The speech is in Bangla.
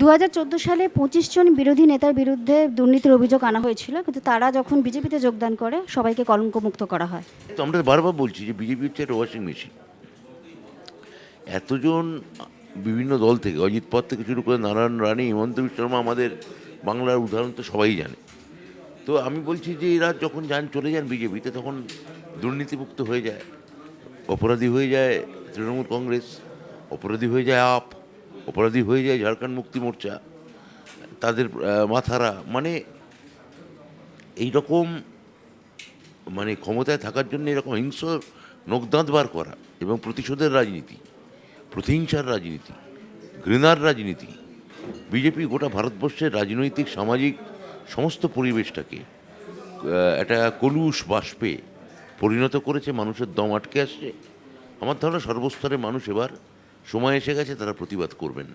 দু হাজার চোদ্দ সালে পঁচিশ জন বিরোধী নেতার বিরুদ্ধে দুর্নীতির অভিযোগ আনা হয়েছিল, কিন্তু তারা যখন বিজেপিতে যোগদান করে, সবাইকে কলঙ্কমুক্ত করা হয়। তো আমরা বারবার বলছি যে বিজেপি হচ্ছে একটা ওয়াশিং মেশিন। এতজন বিভিন্ন দল থেকে, অজিত পথ থেকে শুরু করে নারায়ণ রানী হিমন্ত বিশ্ব শর্মা আমাদের বাংলার উদাহরণ তো সবাই জানে। তো আমি বলছি যে এরা যখন যান, চলে যান বিজেপিতে, তখন দুর্নীতিমুক্ত হয়ে যায়। অপরাধী হয়ে যায় তৃণমূল কংগ্রেস, অপরাধী হয়ে যায় আপ। অপরাধী হয়ে যায় ঝাড়খণ্ড মুক্তি মোর্চা, তাদের মাথারা মানে এই রকম মানে ক্ষমতায় থাকার জন্য এরকম হিংস্র নখদাঁত বার করা এবং প্রতিশোধের রাজনীতি, প্রতিহিংসার রাজনীতি, ঘৃণার রাজনীতি, বিজেপি গোটা ভারতবর্ষের রাজনৈতিক, সামাজিক সমস্ত পরিবেশটাকে একটা কলুষ বাষ্পে পরিণত করেছে, মানুষের দম আটকে আসছে। আমার ধারণা সর্বস্তরে মানুষ এবার সময় এসে গেছে তারা প্রতিবাদ করবেন।